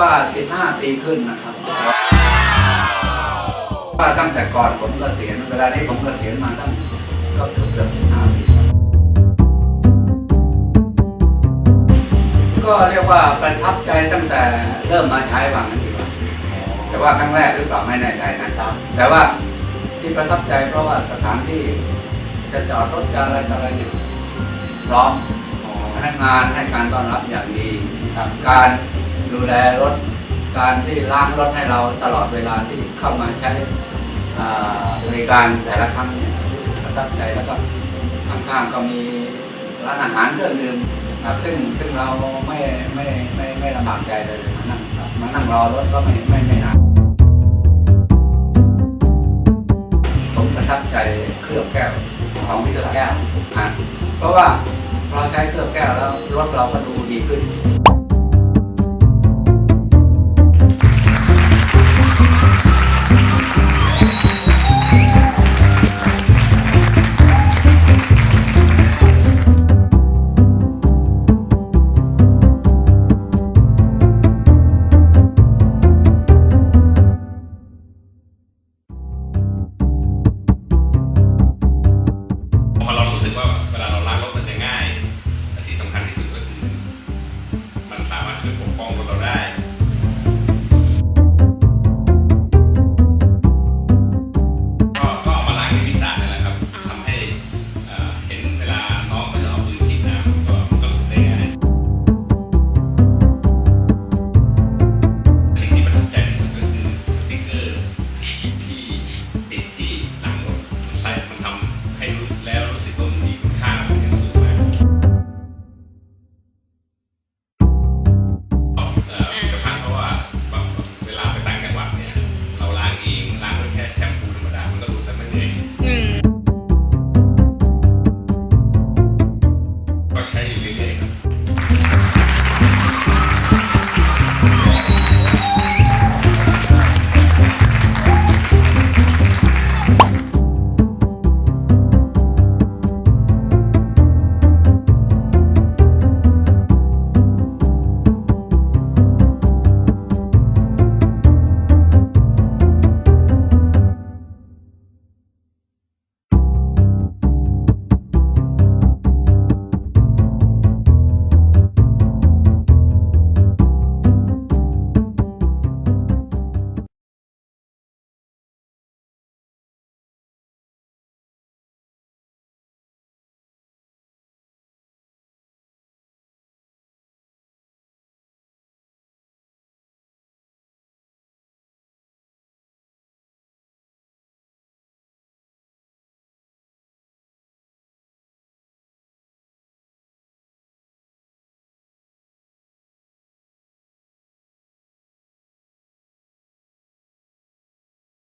ว่า 15 ปีขึ้นนะครับว่าตั้งแต่ก่อนผมเกษียณเวลานี้ผมเกษียณมาตั้งก็เกือบเกือบ15 ปี ก็เรียกว่าประทับใจตั้งแต่เริ่มมาใช้วางนั้นดีกว่าแต่ว่าครั้งแรกหรือเปล่าไม่แน่ใจนะครับ แต่ว่าที่ประทับใจเพราะว่าสถานที่จะจอดรถจะอะไรต่ออะไรเนี่ยพร้อมพนักงานให้การต้อนรับอย่างดีครับการ ดูแลรถการที่ล้างรถให้เราตลอดเวลาที่เข้ามาใช้บริการแต่ละครั้งเนี่ยรู้สึกประทับใจแล้วก็ข้างๆก็มีร้านอาหารเครื่องดื่มครับซึ่งซึ่งเราไม่ไม่ไม่ไม่ลำบากใจเลยมานั่งมานั่งรอรถก็ไม่ไม่ไม่นานผมประทับใจเคลือบแก้วของวิศแก้วอะเพราะว่าเราใช้เคลือบแก้วแล้วรถเราก็ดูดีขึ้น músicos.